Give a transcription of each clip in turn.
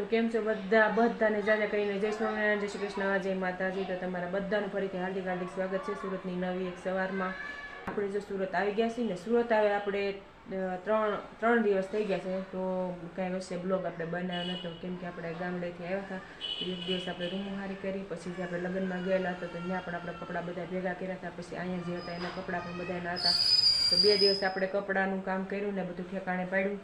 તો કેમ છો બધા? બધાને જાજા કરીને જય સ્વામિનારાયણ, જય શ્રી કૃષ્ણ, જય માતાજી. તો તમારા બધાનું ફરીથી હાર્દિક હાર્દિક સ્વાગત છે સુરતની નવી એક સવારમાં. આપણે જો સુરત આવી ગયા છીએ ને, સુરત આવે આપણે ત્રણ ત્રણ દિવસ થઈ ગયા છે. તો કાંઈ વચ્ચે બ્લોગ આપણે બનાવ્યો નહોતો કેમ કે આપણે ગામડેથી આવ્યા હતા. એક દિવસ આપણે રૂમ હારી કરી. પછી જે આપણે લગ્નમાં ગયેલા હતા, તો ત્યાં પણ આપણે કપડાં બધા ભેગા કર્યા હતા. પછી અહીંયા જે હતા એના કપડાં પણ બધા એના હતા. તો બે દિવસ આપણે કપડાનું કામ કર્યું ને બધું ઠેકાણે પાડ્યું.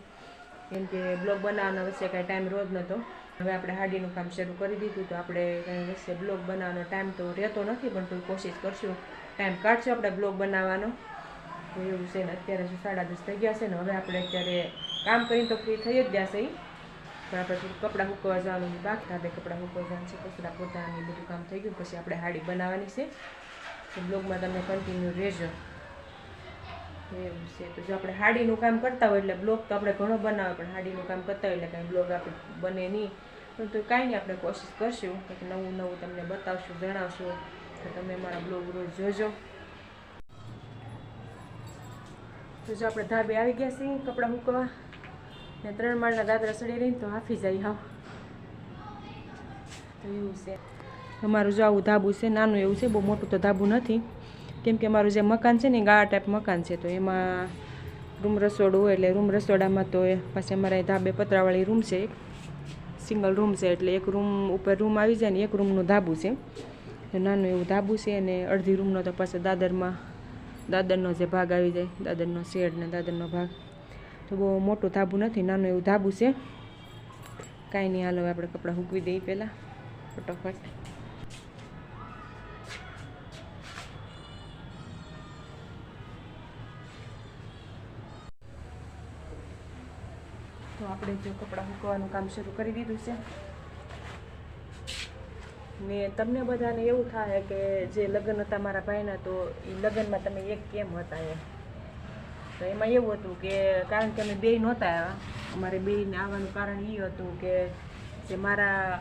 કેમ કે બ્લોગ બનાવવાનો વચ્ચે કાંઈ ટાઈમ રોજ નહોતો. હવે આપણે હાડીનું કામ શરૂ કરી દીધું તો આપણે કાંઈ વચ્ચે બ્લોગ બનાવવાનો ટાઈમ તો રહેતો નથી, પણ તો કોશિશ કરશું. ટાઈમ કાઢશું આપણે બ્લોગ બનાવવાનો. તો એવું છે ને, અત્યારે શું સાડા દસ થઈ ગયા છે ને, હવે આપણે અત્યારે કામ કરીને તો ફ્રી થઈ જ ગયા છે. પણ આપણે કપડાં મૂકવા જવાનું બાકી આપણે કપડાં મૂકવા જવાનું છે, કચરા પોતાની બધું કામ થઈ ગયું, પછી આપણે હાડી બનાવવાની છે. તો બ્લોગમાં તમે કન્ટિન્યુ રહેજો. એવું છે. તો જો આપણે હાડીનું કામ કરતા હોય એટલે બ્લોગ તો આપણે ઘણો બનાવે, પણ હાડીનું કામ કરતા હોય એટલે કાંઈ બ્લોગ આપણે બને નહીં. પણ તો કાંઈ નહીં, આપણે કોશિશ કરશું કંઈક નવું નવું તમને બતાવશું, જણાવશું. તો તમે મારા બ્લોગ રોજ જોજો. તો જો આપણે ધાબે આવી ગયા છીએ કપડાં મૂકવા ને ત્રણ માળના દાદરા સડી રહીને તો હાફી જાય હાવ. તો એવું છે. અમારું જો આવું ધાબુ છે, નાનું એવું છે, બહુ મોટું તો ધાબુ નથી. કેમ કે મારું જે મકાન છે ને ગાળા ટાઈપ મકાન છે, તો એમાં રૂમ રસોડું હોય એટલે રૂમ રસોડામાં તો પાછી અમારે ધાબે પતરાવાળી રૂમ છે સિંગલ રૂમ છે એટલે એક રૂમ ઉપર રૂમ આવી જાય ને એક રૂમનું ધાબુ છે. નાનું એવું ધાબુ છે અને અડધી રૂમનો તો પાછો દાદરમાં, દાદરનો જે ભાગ આવી જાય, દાદરનો શેડ ને દાદરનો ભાગ. તો બહુ મોટું ધાબું નથી, નાનું એવું ધાબુ છે. કાંઈ નહીં, હાલો હવે આપણે કપડાં સૂકવી દઈએ પહેલાં, ફટોફટ. આપણે જો કપડાં મૂકવાનું કામ શરૂ કરી દીધું છે. ને તમને બધાને એવું થાય કે જે લગ્ન હતા મારા ભાઈના, તો એ લગ્નમાં તમે એક કેમ હતા એ તો એમાં એવું હતું કે કારણ કે અમે બે નહોતા આવ્યા અમારે બેને આવવાનું કારણ એ હતું કે જે મારા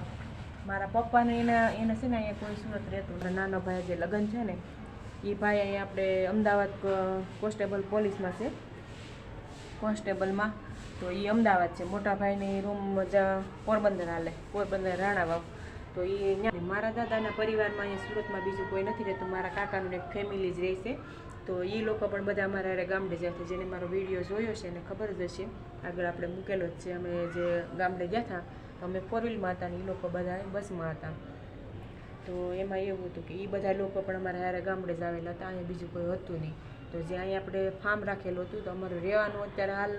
મારા પપ્પાને એના, એને છે ને અહીંયા કોઈ સુરત રહેતું નાનો ભાઈ જે લગ્ન છે ને એ ભાઈ અહીંયા આપણે અમદાવાદ કોન્સ્ટેબલ પોલીસમાં છે. કોન્સ્ટેબલમાં. તો એ અમદાવાદ છે. મોટા ભાઈની રૂમ પોરબંદર હાલે. પોરબંદર રાણાવાવ તો એ મારા દાદાના પરિવારમાં અહીંયા સુરતમાં બીજું કોઈ નથી રહેતું. મારા કાકાનું એક ફેમિલી જ રહેશે. તો એ લોકો પણ બધા અમારા હારે ગામડે ગયા જેને મારો વીડિયો જોયો છે એને ખબર જ હશે. આગળ આપણે મૂકેલો જ છે. અમે જે ગામડે ગયા હતા અમે ફોર વ્હીલમાં હતા ને એ લોકો બધા બસમાં હતા. તો એમાં એવું હતું કે એ બધા લોકો પણ અમારા હારે ગામડે જ આવેલા હતા. અહીંયા બીજું કોઈ હતું નહીં. તો જે અહીંયા આપણે ફાર્મ રાખેલું હતું, તો અમારું રહેવાનું અત્યારે હાલ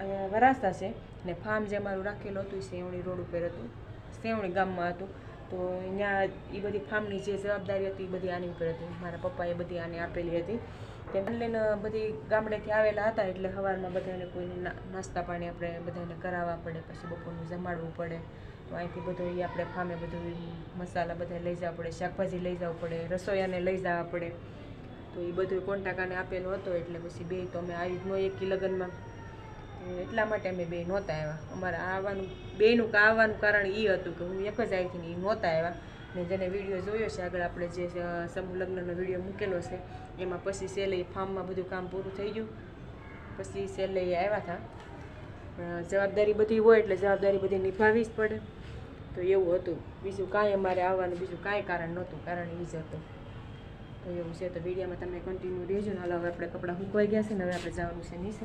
અહીંયા વરાસા છે. ને ફાર્મ જે અમારું રાખેલું હતું, એ સેવણી રોડ ઉપર હતું. સેવણી ગામમાં હતું. તો અહીંયા એ બધી ફાર્મની જે જવાબદારી હતી એ બધી આની ઉપર હતી. મારા પપ્પાએ બધી આને આપેલી હતી. તે લઈને બધી ગામડેથી આવેલા હતા, એટલે સવારમાં બધાને કોઈને નાસ્તા પાણી આપણે બધાને કરાવવા પડે, પછી બપોરનું જમાડવું પડે. તો અહીંથી બધું એ આપણે ફામે બધું મસાલા બધા લઈ જવા પડે, શાકભાજી લઈ જવું પડે, રસોઈયાને લઈ જવા પડે. તો એ બધું કોન્ટાકાને આપેલો હતો, એટલે પછી બે તો અમે આવી જ ન એકી લગ્નમાં. એટલા માટે અમે બે નહોતા આવ્યા. અમારે આવવાનું, બેનું આવવાનું કારણ એ હતું કે હું એક જ આવી હતી ને એ નહોતા આવ્યા. ને જેને વીડિયો જોયો છે, આગળ આપણે જે સમૂહ લગ્નનો વીડિયો મૂકેલો છે, એમાં પછી સેલે ફાર્મમાં બધું કામ પૂરું થઈ ગયું. પછી સેલે આવ્યા હતા. જવાબદારી બધી હોય એટલે જવાબદારી બધી નિભાવવી જ પડે. તો એવું હતું. બીજું કાંઈ અમારે આવવાનું, બીજું કાંઈ કારણ નહોતું, કારણ એ જ હતું. એવું છે, તો વિડીયોમાં તમે કન્ટિન્યુ રહેજો. હાલો, હવે આપણે કપડાં હુકવાઈ ગયા છે ને હવે આપણે જવાનું છે નીચે.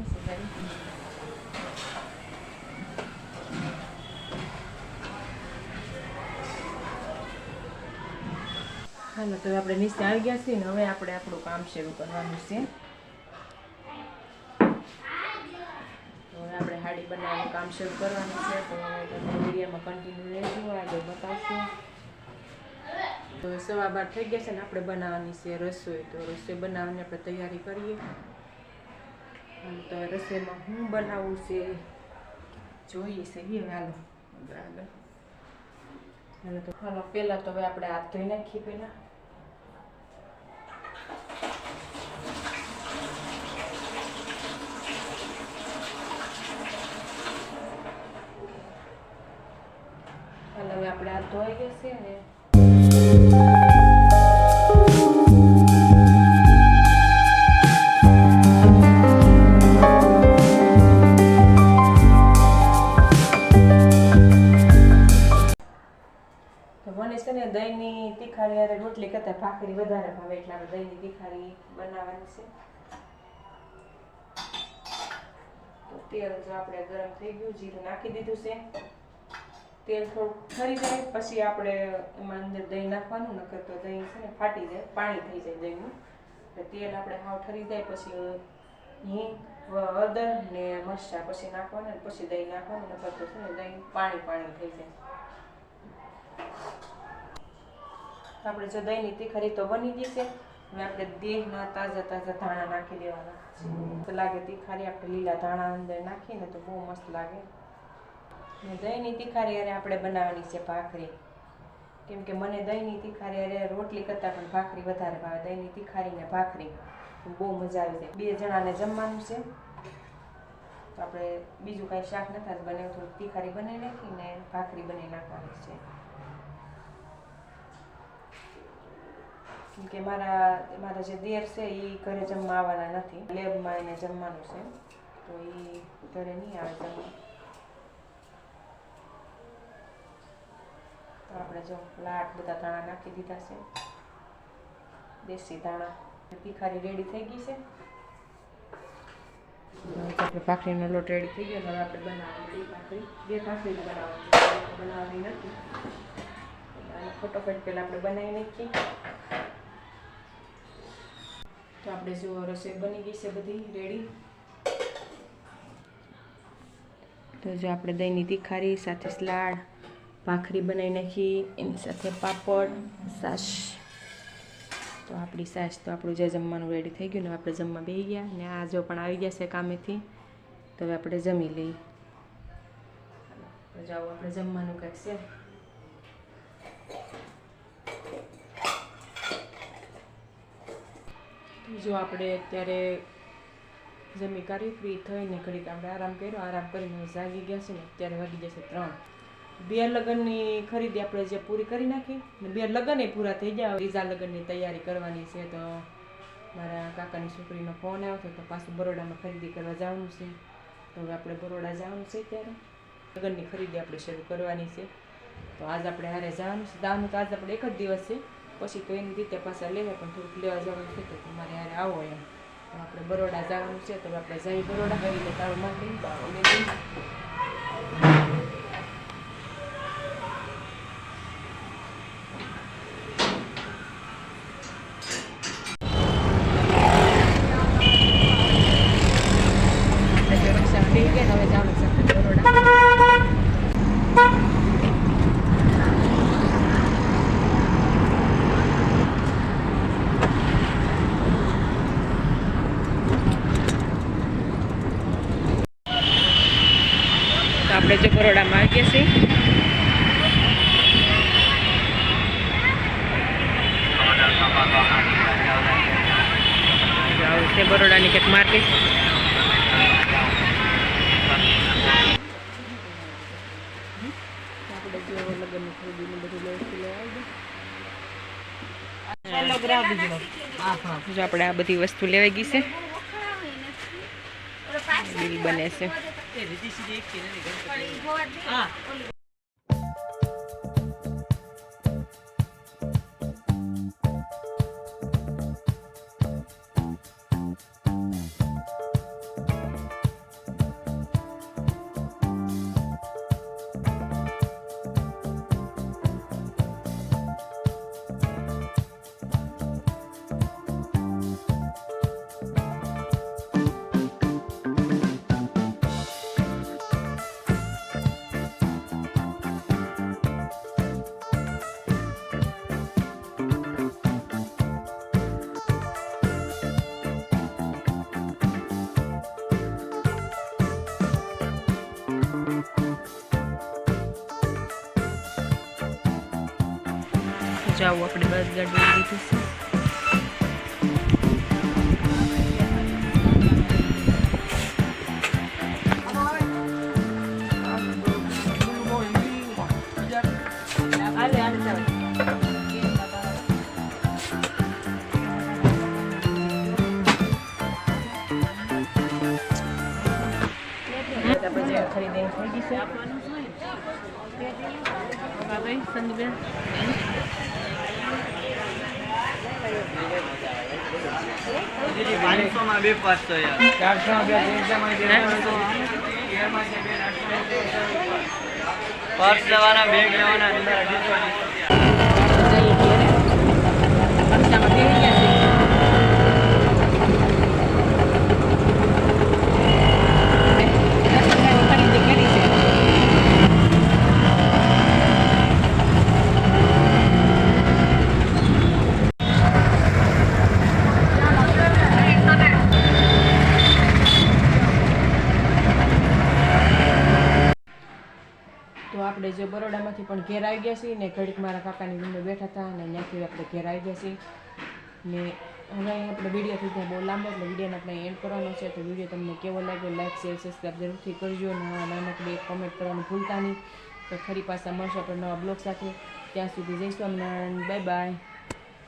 હાલો, તો આપણે નીચે આવી ગયા છીએ ને હવે આપણે આપણું કામ શરૂ કરવાનું છે. હવે આપણે હાડી બનાવવાનું કામ શરૂ કરવાનું છે. તો તમે વિડીયોમાં કન્ટિન્યુ રહેજો, આગળ બતાવશું. સવા બાર થઈ ગયા છે ને આપણે બનાવવાની છે રસોઈ. તો રસોઈ બનાવવાની આપણે તૈયારી કરીએ. તો રસોઈમાં હું બનાવું છે? જોઈએ છે. એ હાલો આગળ. હાલો તો હાલો, પહેલાં તો હવે આપણે હાથ ધોઈ નાખીએ પહેલાં. હાલ, હવે આપણે આ ધોઈ ગયા છે ને. દહીંની તીખારી યારે રોટલી કરતા ભાખરી વધારે ભાવે એટલે આપણે દહીંની તીખારી બનાવવાની છે. તેલ જો આપણે ગરમ થઈ ગયું, જીરું નાખી દીધું છે. તેલ થોડુંક ઠરી જાય પછી આપણે એમાં અંદર દહીં નાખવાનું નકર તો દહીં છે ને ફાટી જાય પાણી થઈ જાય દહીંનું. એટલે તેલ આપણે હાવ ઠરી જાય પછી હિંગ હળદર ને મરચાં પછી નાખવાના પછી દહીં નાખવાનું નકર તો છે ને દહીં પાણી પાણી થઈ જાય. આપણે જો દહીંની તીખરી તો બની ગઈ છે હવે આપણે દેહના તાજા તાજા ધાણા નાખી દેવાના. તો લાગે તીખારી આપણે લીલા ધાણા અંદર નાખીને તો બહુ મસ્ત લાગે. ને દહીંની તીખારી અરે આપણે બનાવવાની છે ભાખરી. કેમ કે મને દહીંની તીખારી અરે રોટલી કરતાં પણ ભાખરી વધારે ભાવે. દહીંની તીખારી ને ભાખરી. બહુ મજા આવી જાય. બે જણાને જમવાનું છે. તો આપણે બીજું કાંઈ શાક નથી બને થોડીક તીખારી બનાવી નાખીને ભાખરી બનાવી નાખવાની છે. કેમ કે મારા મારા જે દેર છે એ ઘરે જમવા આવવાના નથી. લેબમાં એને જમવાનું છે. તો એ ઘરે નહીં આવે જમવા. આપણે જો લાટ બધા ધાણા નાખી દીધા છે. દેશી ધાણા. ભીખારી રેડી થઈ ગઈ છે. આપણે ભાખરીનો લોટ રેડી થઈ ગયો. હવે આપણે બનાવવાની ભાખરી. બે ભાખરી બનાવવાની બનાવવાની નથી. ફટોફટ પહેલાં આપણે બનાવી નાખીએ. તો આપણે જો રસોઈ બની ગઈ છે બધી રેડી તો જો આપણે દહીંની તીખારી, સાથે સલાડ ભાખરી બનાવી નાખી, એની સાથે પાપડ, સાસ. તો આપણી સાસ તો આપણું જે જમવાનું રેડી થઈ ગયું ને આપણે જમવા બેસી ગયા ને આ જો પણ આવી ગયા છે કામેથી, તો હવે આપણે જમી લઈએ. જાઓ, આપણે જમવાનું કંઈક છે. જો આપણે અત્યારે જમી કરી ફ્રી થઈને ઘડીક આપણે આરામ કર્યો. આરામ કરીને જાગી ગયા છે ને, અત્યારે વાગી જશે ત્રણ. બે લગ્નની ખરીદી આપણે જે પૂરી કરી નાખી ને બે લગ્ન એ પૂરા થઈ ગયા ત્રીજા લગ્નની તૈયારી કરવાની છે તો મારા કાકાની છોકરીનો ફોન આવ્યો તો પાછું બરોડામાં ખરીદી કરવા જવાનું છે. તો હવે આપણે બરોડા જવાનું છે ત્યારે. લગ્નની ખરીદી આપણે શરૂ કરવાની છે. તો આજ આપણે હારે જવાનું છે. જવાનું તો આજ આપણે એક જ દિવસ છે. પછી તો એની રીતે પાછા લેવા પણ થોડુંક લેવા જવાનું છે તો તમારે હારે આવો એમ. તો આપણે બરોડા જવાનું છે. તો આપણે જઈ બરોડા. કરી એટલે તારું માં લઈ અમે લઈ એટલે રિક્ષા થઈ ગયા ને હવે જવાનું છે બરોડા તો આપણે જો બરોડામાં આવી ગયા છીએ જો આવું છે બરોડાની કંઈક માર્કેટ આપણે જો લગ્નની ખરીદીને બધું લેવું લેવા જો આપણે આ બધી વસ્તુ લેવાઈ ગઈ છે. બિલ બને છે. જાવું આપણે બસ ગાડી લીધું. ખરીદી થઈ ગઈ છે. સંદીપેન પાંચસો માં બે પાંચસો યાર ચારસો બે ત્રણસોમાં બે પર્સ લેવાના બેગ લેવાના અંદર અઢીસો અઢીસો જઈએ ઘેરે ખર્ચામાં બેસી ગયા છે ખરીદી કરી છે તો આપણે જે બરોડામાંથી પણ ઘેર આવી ગયા છીએ ને ઘડીક મારા કાકાની રૂમે બેઠા હતા અને ત્યાંથી આપણે ઘેર આવી ગયા છીએ. ને હવે આપણે વીડિયો થઈ બહુ લાંબો એટલે વિડીયોને આપણે એન્ડ કરવાનો છે. તો વીડિયો તમને કેવો લાગ્યો લાઈક શેર સબસ્ક્રાઈબ જરૂરથી કરજો. અને નાનકડી કોમેન્ટ કરવાનું ભૂલતા નહીં. તો ફરી પાછા મળશે આપણે નવા બ્લોગ સાથે. ત્યાં સુધી જય સ્વામિનારાયણ. Bye bye